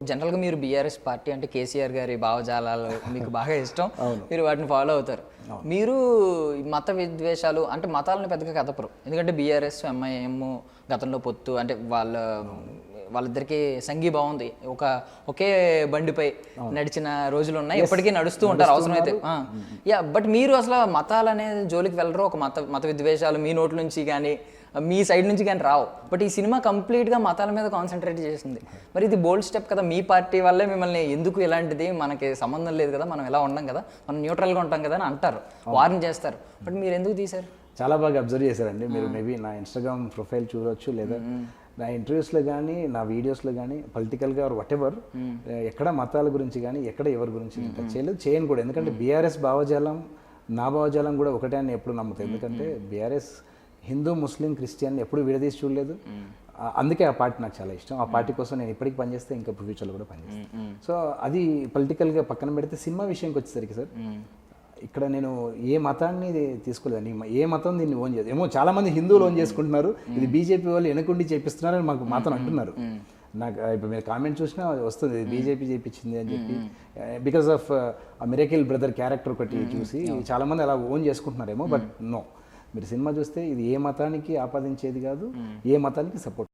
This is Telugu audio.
జనరల్గా మీరు బీఆర్ఎస్ పార్టీ అంటే కేసీఆర్ గారి భావజాలాలు మీకు బాగా ఇష్టం. మీరు వాటిని ఫాలో అవుతారు. మీరు మత విద్వేషాలు అంటే మతాలను పెద్దగా కదపరు ఎందుకంటే బీఆర్ఎస్ ఎంఐఎం గతంలో పొత్తు అంటే వాళ్ళ వాళ్ళిద్దరికి సంఘీభావం ఉంది ఒక ఒకే బండిపై నడిచిన రోజులు ఉన్నాయి. ఎప్పటికీ నడుస్తూ ఉంటారు. అవసరమైతే. యా బట్ మీరు అసలు మతాలు జోలికి వెళ్ళరు. ఒక మత మత విద్వేషాలు మీ నోట్ల నుంచి కానీ మీ సైడ్ నుంచి కానీ రావు. బట్ ఈ సినిమా కంప్లీట్గా మతాల మీద కాన్సన్ట్రేట్ చేసింది. మరి ఇది బోల్డ్ స్టెప్ కదా. మీ పార్టీ వల్లే మిమ్మల్ని ఎందుకు ఇలాంటిది? మనకి సంబంధం లేదు కదా. మనం ఎలా ఉండం కదా. మనం న్యూట్రల్గా ఉంటాం కదా అని అంటారు. వార్న్ చేస్తారు. బట్ మీరు ఎందుకు తీశారు? చాలా బాగా అబ్జర్వ్ చేశారండి మీరు. మేబీ నా ఇన్స్టాగ్రామ్ ప్రొఫైల్ చూడొచ్చు లేదా నా ఇంటర్వ్యూస్లో కానీ నా వీడియోస్లో కానీ పొలిటికల్గా వాట్ ఎవర్ ఎక్కడ మతాల గురించి కానీ ఎక్కడ ఎవరి గురించి టచ్ చేయలేదు. చేయను కూడా. ఎందుకంటే బీఆర్ఎస్ భావజాలం నా భావజాలం కూడా ఒకటే అని ఎప్పుడు నమ్ముతాయి ఎందుకంటే బీఆర్ఎస్ హిందూ ముస్లిం క్రిస్టియన్ ఎప్పుడు విడదీసి చూడలేదు. అందుకే ఆ పార్టీ నాకు చాలా ఇష్టం. ఆ పార్టీ కోసం నేను ఇప్పటికి పనిచేస్తే ఇంకా ఫ్యూచర్లో కూడా పనిచేస్తాను సో అది పొలిటికల్గా పక్కన పెడితే సినిమా విషయంకి వచ్చేసరికి సార్ ఇక్కడ నేను ఏ మతాన్ని తీసుకోలేదండి ఏ మతం దీన్ని ఓన్ చేయదు. ఏమో చాలా మంది హిందువులు ఓన్ చేసుకుంటున్నారు. ఇది బీజేపీ వాళ్ళు వెనకుండి చేపిస్తున్నారని మాకు మాత్రం అంటున్నారు. నాకు ఇప్పుడు మీరు కామెంట్ చూసినా అది వస్తుంది బీజేపీ చేపించింది అని చెప్పి. Because of miracle brother character ఒకటి చూసి చాలా మంది అలా ఓన్ చేసుకుంటున్నారేమో బట్ నో. మీరు సినిమా చూస్తే ఇది ఏ మతానికి ఆపాదించేది కాదు ఏ మతానికి సపోర్ట్